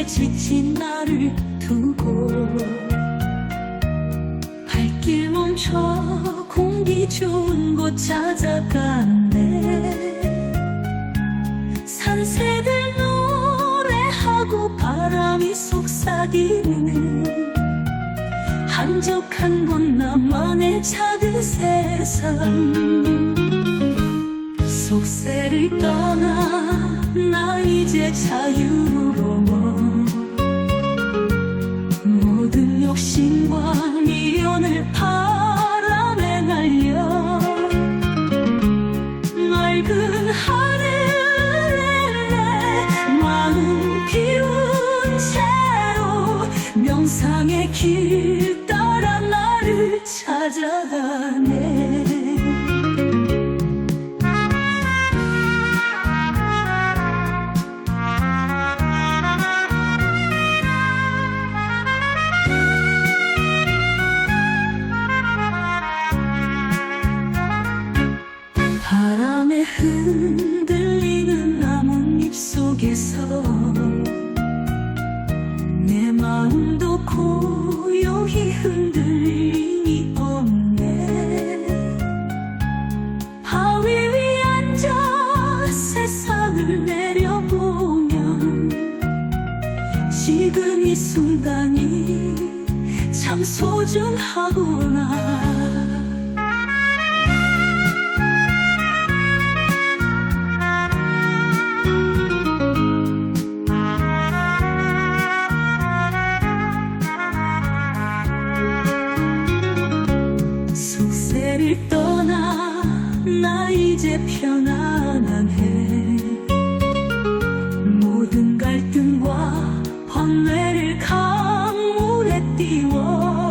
일에 지친 나를 두고 발길 멈춰 공기 좋은 곳 찾아간대 산새들 노래하고 바람이 속삭이는 한적한 곳 나만의 작은 세상. 속세를 떠나 나 이제 자유로워. 모든 욕심과 미련을 바람에 날려. 맑은 하늘에 마음 비운 채로 명상의 길 따라 나를 찾아가네 고요히 흔들리니 없네. 바위 위 앉아 세상을 내려보면 지금 이 순간이 참 소중하구나 속세를 떠나 나 이제 편안하네. 모든 갈등과 번뇌를 강물에 띄워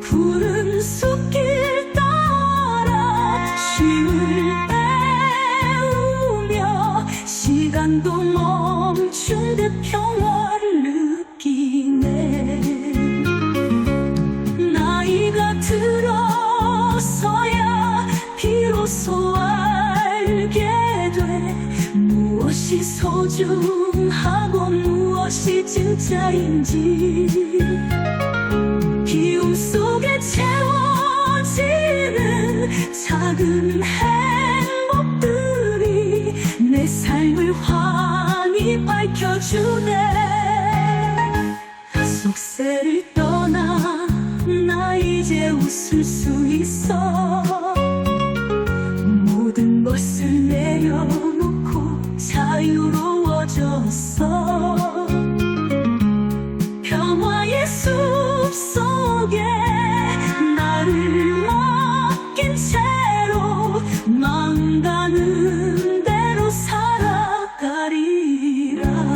푸른 숲길 따라 쉼을 배우며 시간도 멈춘 듯 평화를 느끼네 소중하고 무엇이 진짜인지 기움 속에 채워지는 작은 행복들이 내 삶을 환히 밝혀주네. 속세를 떠나 나 이제 웃을 수 있어. 모든 것을 내려놓고 자유로 olvidar.